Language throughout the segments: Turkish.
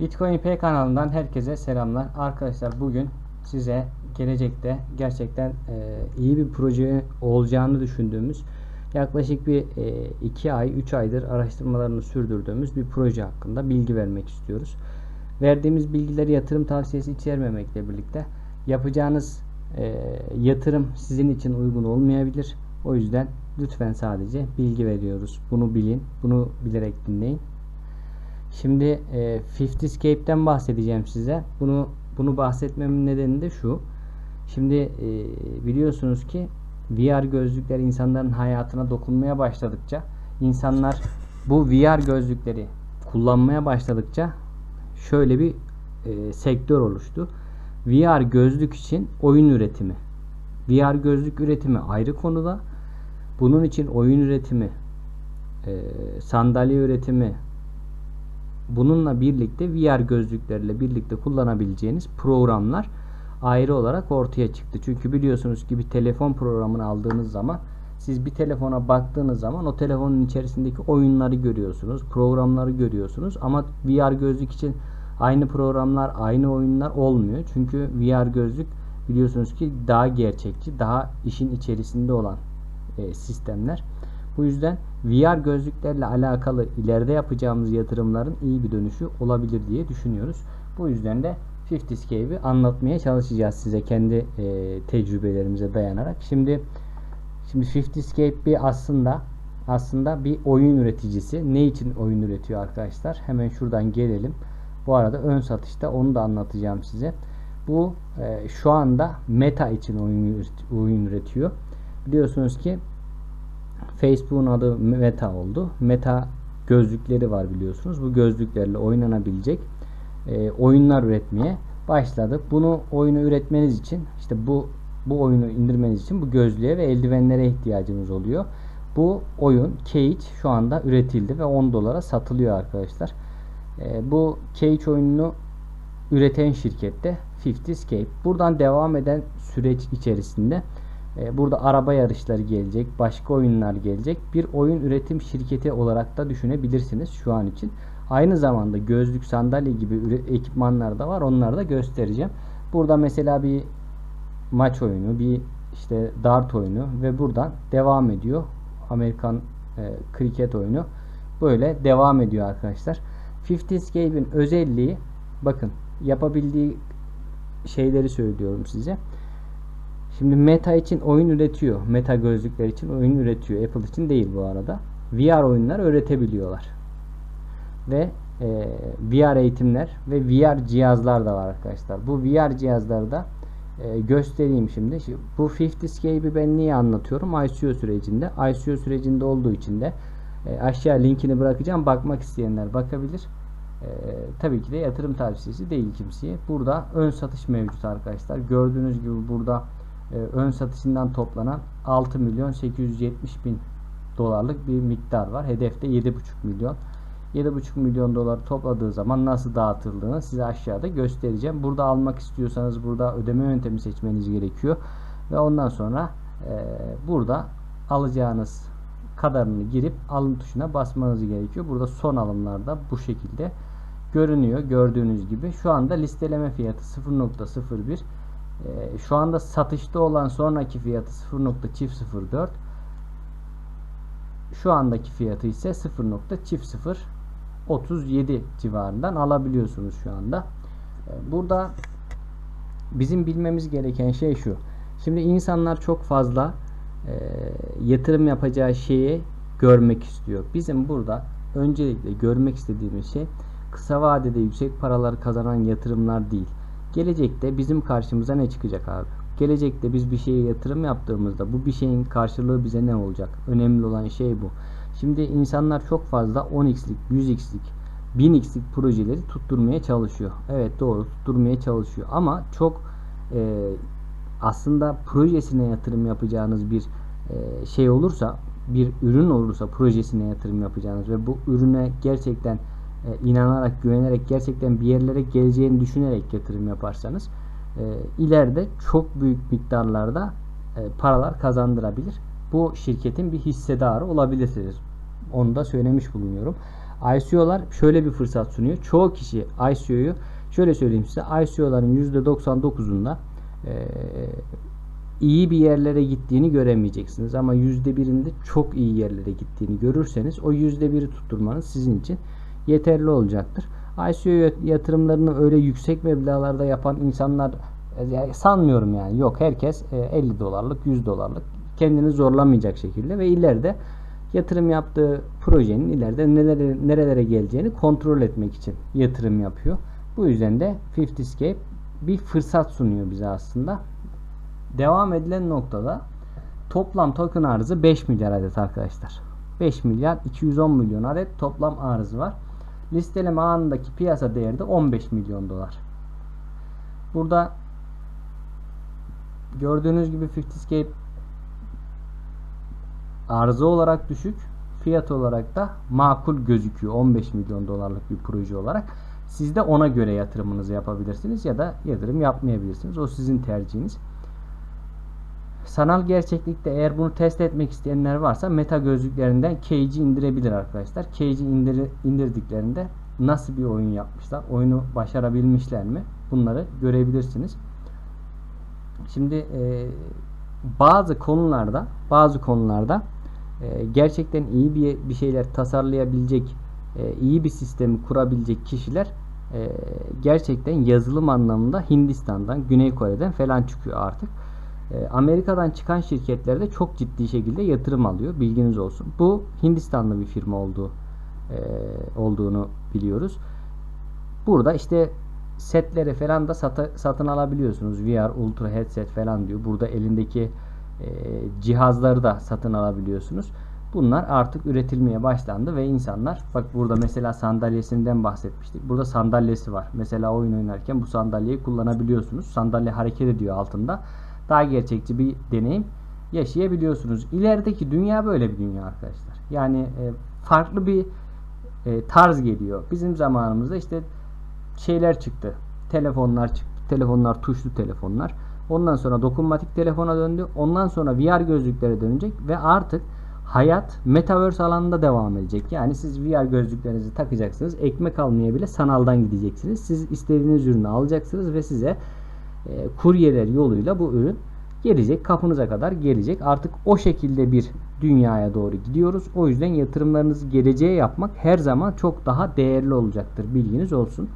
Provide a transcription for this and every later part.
Bitcoin P kanalından herkese selamlar. Arkadaşlar bugün size gelecekte gerçekten e, iyi bir proje olacağını düşündüğümüz yaklaşık bir 2 ay 3 aydır araştırmalarını sürdürdüğümüz bir proje hakkında bilgi vermek istiyoruz. Verdiğimiz bilgileri yatırım tavsiyesi içermemekle birlikte yapacağınız e, yatırım sizin için uygun olmayabilir. O yüzden lütfen sadece bilgi veriyoruz. Bunu bilin, bunu bilerek dinleyin. Şimdi e, 50scape'den bahsedeceğim size. Bunu bunu bahsetmemin nedeni de şu. Şimdi e, biliyorsunuz ki VR gözlükler insanların hayatına dokunmaya başladıkça insanlar bu VR gözlükleri kullanmaya başladıkça şöyle bir e, sektör oluştu. VR gözlük için oyun üretimi. VR gözlük üretimi ayrı konuda. Bunun için oyun üretimi, e, sandalye üretimi, bununla birlikte VR gözlüklerle birlikte kullanabileceğiniz programlar ayrı olarak ortaya çıktı. Çünkü biliyorsunuz ki bir telefon programını aldığınız zaman siz bir telefona baktığınız zaman o telefonun içerisindeki oyunları görüyorsunuz, programları görüyorsunuz ama VR gözlük için aynı programlar, aynı oyunlar olmuyor. Çünkü VR gözlük biliyorsunuz ki daha gerçekçi, daha işin içerisinde olan e, sistemler. Bu yüzden VR gözlüklerle alakalı ileride yapacağımız yatırımların iyi bir dönüşü olabilir diye düşünüyoruz. Bu yüzden de 50scape'i anlatmaya çalışacağız size kendi e, tecrübelerimize dayanarak. Şimdi şimdi 50scape bir aslında aslında bir oyun üreticisi. Ne için oyun üretiyor arkadaşlar? Hemen şuradan gelelim. Bu arada ön satışta onu da anlatacağım size. Bu e, şu anda Meta için oyun, oyun üretiyor. Biliyorsunuz ki Facebook'un adı Meta oldu. Meta gözlükleri var biliyorsunuz. Bu gözlüklerle oynanabilecek e, oyunlar üretmeye başladı. Bunu oyunu üretmeniz için işte bu bu oyunu indirmeniz için bu gözlüğe ve eldivenlere ihtiyacınız oluyor. Bu oyun Cage şu anda üretildi ve 10 dolara satılıyor arkadaşlar. E, bu Cage oyununu üreten şirkette 50scape. Buradan devam eden süreç içerisinde burada araba yarışları gelecek, başka oyunlar gelecek. Bir oyun üretim şirketi olarak da düşünebilirsiniz şu an için. Aynı zamanda gözlük, sandalye gibi ekipmanlar da var. Onları da göstereceğim. Burada mesela bir maç oyunu, bir işte dart oyunu ve buradan devam ediyor. Amerikan e, kriket oyunu böyle devam ediyor arkadaşlar. 50scape'in özelliği bakın yapabildiği şeyleri söylüyorum size. Şimdi Meta için oyun üretiyor. Meta gözlükler için oyun üretiyor. Apple için değil bu arada. VR oyunlar öğretebiliyorlar. Ve e, VR eğitimler ve VR cihazlar da var arkadaşlar. Bu VR cihazları da e, göstereyim şimdi. şimdi. Bu 50scape'i ben niye anlatıyorum? ICO sürecinde. ICO sürecinde olduğu için de e, aşağı linkini bırakacağım. Bakmak isteyenler bakabilir. E, tabii ki de yatırım tavsiyesi değil kimseye. Burada ön satış mevcut arkadaşlar. Gördüğünüz gibi burada e, ön satışından toplanan 6 milyon 870 bin dolarlık bir miktar var. Hedefte 7,5 milyon. 7,5 milyon dolar topladığı zaman nasıl dağıtıldığını size aşağıda göstereceğim. Burada almak istiyorsanız burada ödeme yöntemi seçmeniz gerekiyor. Ve ondan sonra e, burada alacağınız kadarını girip alım tuşuna basmanız gerekiyor. Burada son alımlarda bu şekilde görünüyor. Gördüğünüz gibi şu anda listeleme fiyatı 0.01 e, şu anda satışta olan sonraki fiyatı 0.004 şu andaki fiyatı ise 0.037 civarından alabiliyorsunuz şu anda. E, burada bizim bilmemiz gereken şey şu. Şimdi insanlar çok fazla e, yatırım yapacağı şeyi görmek istiyor. Bizim burada öncelikle görmek istediğimiz şey kısa vadede yüksek paralar kazanan yatırımlar değil. Gelecekte bizim karşımıza ne çıkacak abi? Gelecekte biz bir şeye yatırım yaptığımızda bu bir şeyin karşılığı bize ne olacak? Önemli olan şey bu. Şimdi insanlar çok fazla 10x'lik, 100x'lik, 1000x'lik projeleri tutturmaya çalışıyor. Evet doğru tutturmaya çalışıyor ama çok e, aslında projesine yatırım yapacağınız bir e, şey olursa bir ürün olursa projesine yatırım yapacağınız ve bu ürüne gerçekten inanarak, güvenerek gerçekten bir yerlere geleceğini düşünerek yatırım yaparsanız e, ileride çok büyük miktarlarda e, paralar kazandırabilir. Bu şirketin bir hissedarı olabilirsiniz. Onu da söylemiş bulunuyorum. ICO'lar şöyle bir fırsat sunuyor. Çoğu kişi ICO'yu şöyle söyleyeyim size ICO'ların %99'unda e, iyi bir yerlere gittiğini göremeyeceksiniz. Ama %1'inde çok iyi yerlere gittiğini görürseniz o %1'i tutturmanız sizin için yeterli olacaktır. ICO yatırımlarını öyle yüksek meblağlarda yapan insanlar e, sanmıyorum yani. Yok herkes 50 e, dolarlık 100 dolarlık kendini zorlamayacak şekilde ve ileride yatırım yaptığı projenin ileride nelere, nerelere geleceğini kontrol etmek için yatırım yapıyor. Bu yüzden de 50scape bir fırsat sunuyor bize aslında. Devam edilen noktada toplam token arzı 5 milyar adet arkadaşlar. 5 milyar 210 milyon adet toplam arzı var. Listeleme anındaki piyasa değeri de 15 milyon dolar. Burada gördüğünüz gibi 50scape arzı olarak düşük, fiyat olarak da makul gözüküyor. 15 milyon dolarlık bir proje olarak. Siz de ona göre yatırımınızı yapabilirsiniz ya da yatırım yapmayabilirsiniz. O sizin tercihiniz. Sanal gerçeklikte eğer bunu test etmek isteyenler varsa meta gözlüklerinden Cage'i indirebilir arkadaşlar. Cage'i indir, indirdiklerinde nasıl bir oyun yapmışlar, oyunu başarabilmişler mi bunları görebilirsiniz. Şimdi e, bazı konularda bazı konularda e, gerçekten iyi bir bir şeyler tasarlayabilecek, e, iyi bir sistemi kurabilecek kişiler e, gerçekten yazılım anlamında Hindistan'dan, Güney Kore'den falan çıkıyor artık. E, Amerika'dan çıkan şirketlerde çok ciddi şekilde yatırım alıyor. Bilginiz olsun. Bu Hindistanlı bir firma olduğu e, olduğunu biliyoruz. Burada işte setleri falan da satı, satın alabiliyorsunuz. VR, Ultra Headset falan diyor. Burada elindeki e, cihazları da satın alabiliyorsunuz. Bunlar artık üretilmeye başlandı ve insanlar bak burada mesela sandalyesinden bahsetmiştik. Burada sandalyesi var. Mesela oyun oynarken bu sandalyeyi kullanabiliyorsunuz. Sandalye hareket ediyor altında. Daha gerçekçi bir deneyim yaşayabiliyorsunuz. İlerideki dünya böyle bir dünya arkadaşlar. Yani e, farklı bir e, tarz geliyor. Bizim zamanımızda işte şeyler çıktı. Telefonlar çıktı. Telefonlar tuşlu telefonlar. Ondan sonra dokunmatik telefona döndü. Ondan sonra VR gözlüklere dönecek ve artık hayat metaverse alanında devam edecek. Yani siz VR gözlüklerinizi takacaksınız. Ekmek almaya bile sanaldan gideceksiniz. Siz istediğiniz ürünü alacaksınız ve size kuryeler yoluyla bu ürün gelecek. Kapınıza kadar gelecek. Artık o şekilde bir dünyaya doğru gidiyoruz. O yüzden yatırımlarınızı geleceğe yapmak her zaman çok daha değerli olacaktır. Bilginiz olsun.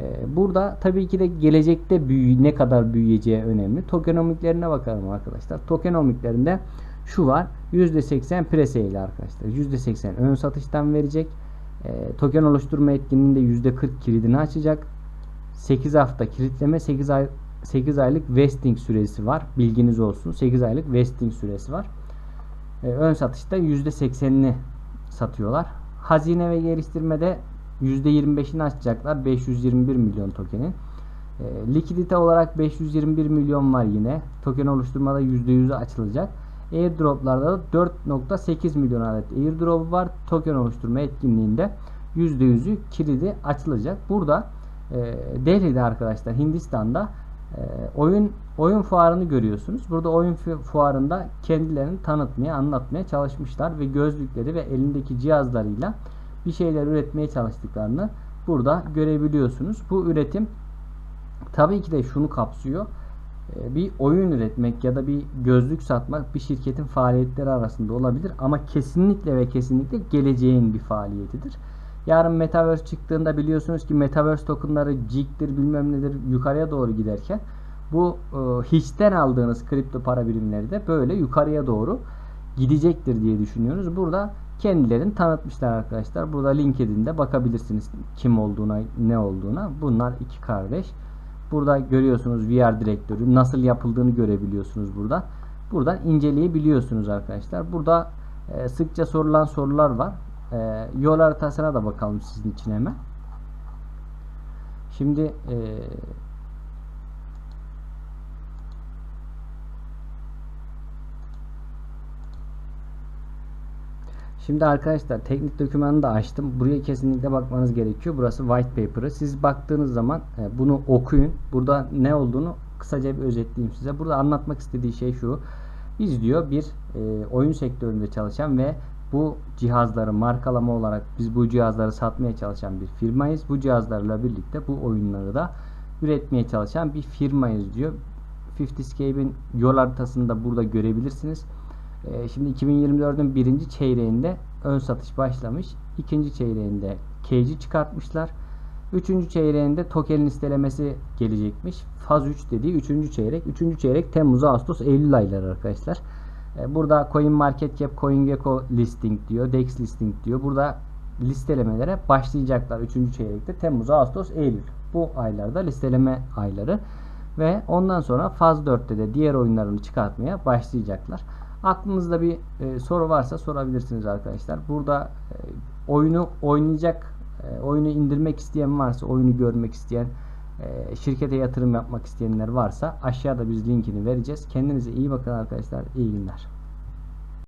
Ee, burada tabii ki de gelecekte büyü, ne kadar büyüyeceği önemli. Tokenomiklerine bakalım arkadaşlar. Tokenomiklerinde şu var. %80 presale arkadaşlar. %80 ön satıştan verecek. E, token oluşturma etkinliğinde %40 kilidini açacak. 8 hafta kilitleme 8 ay 8 aylık vesting süresi var. Bilginiz olsun. 8 aylık vesting süresi var. E, ön satışta %80'ini satıyorlar. Hazine ve geliştirmede %25'ini açacaklar. 521 milyon tokenin. E, likidite olarak 521 milyon var yine. Token oluşturmada %100'ü açılacak. Airdrop'larda da 4.8 milyon adet airdrop var. Token oluşturma etkinliğinde %100'ü kilidi açılacak. Burada e, Delhi'de arkadaşlar Hindistan'da e, oyun oyun fuarını görüyorsunuz. Burada oyun fuarında kendilerini tanıtmaya, anlatmaya çalışmışlar ve gözlükleri ve elindeki cihazlarıyla bir şeyler üretmeye çalıştıklarını burada görebiliyorsunuz. Bu üretim tabii ki de şunu kapsıyor. Ee, bir oyun üretmek ya da bir gözlük satmak bir şirketin faaliyetleri arasında olabilir ama kesinlikle ve kesinlikle geleceğin bir faaliyetidir. Yarın Metaverse çıktığında biliyorsunuz ki Metaverse tokenları cigdir bilmem nedir yukarıya doğru giderken bu e, hiçten aldığınız kripto para birimleri de böyle yukarıya doğru gidecektir diye düşünüyoruz. Burada kendilerini tanıtmışlar arkadaşlar. Burada LinkedIn'de bakabilirsiniz kim olduğuna, ne olduğuna. Bunlar iki kardeş. Burada görüyorsunuz VR direktörü nasıl yapıldığını görebiliyorsunuz burada. Buradan inceleyebiliyorsunuz arkadaşlar. Burada e, sıkça sorulan sorular var. E, yol haritasına da bakalım sizin için hemen. Şimdi e, Şimdi arkadaşlar teknik dokümanını da açtım. Buraya kesinlikle bakmanız gerekiyor. Burası white paper'ı. Siz baktığınız zaman e, bunu okuyun. Burada ne olduğunu kısaca bir özetleyeyim size. Burada anlatmak istediği şey şu. Biz diyor bir e, oyun sektöründe çalışan ve bu cihazları markalama olarak biz bu cihazları satmaya çalışan bir firmayız. Bu cihazlarla birlikte bu oyunları da üretmeye çalışan bir firmayız diyor. 50scape'in yol haritasını da burada görebilirsiniz. Ee, Şimdi 2024'ün birinci çeyreğinde ön satış başlamış. İkinci çeyreğinde cage'i çıkartmışlar. Üçüncü çeyreğinde token listelemesi gelecekmiş. Faz 3 dediği üçüncü çeyrek. Üçüncü çeyrek Temmuz, Ağustos, Eylül ayları arkadaşlar. Ee, Burada CoinMarketCap, CoinGecko listing diyor. DEX listing diyor. Burada listelemelere başlayacaklar. Üçüncü çeyrekte Temmuz, Ağustos, Eylül. Bu aylarda listeleme ayları. Ve ondan sonra faz 4'te de diğer oyunlarını çıkartmaya başlayacaklar. Aklınızda bir e, soru varsa sorabilirsiniz arkadaşlar. Burada e, oyunu oynayacak, e, oyunu indirmek isteyen varsa, oyunu görmek isteyen, e, şirkete yatırım yapmak isteyenler varsa aşağıda biz linkini vereceğiz. Kendinize iyi bakın arkadaşlar. İyi günler.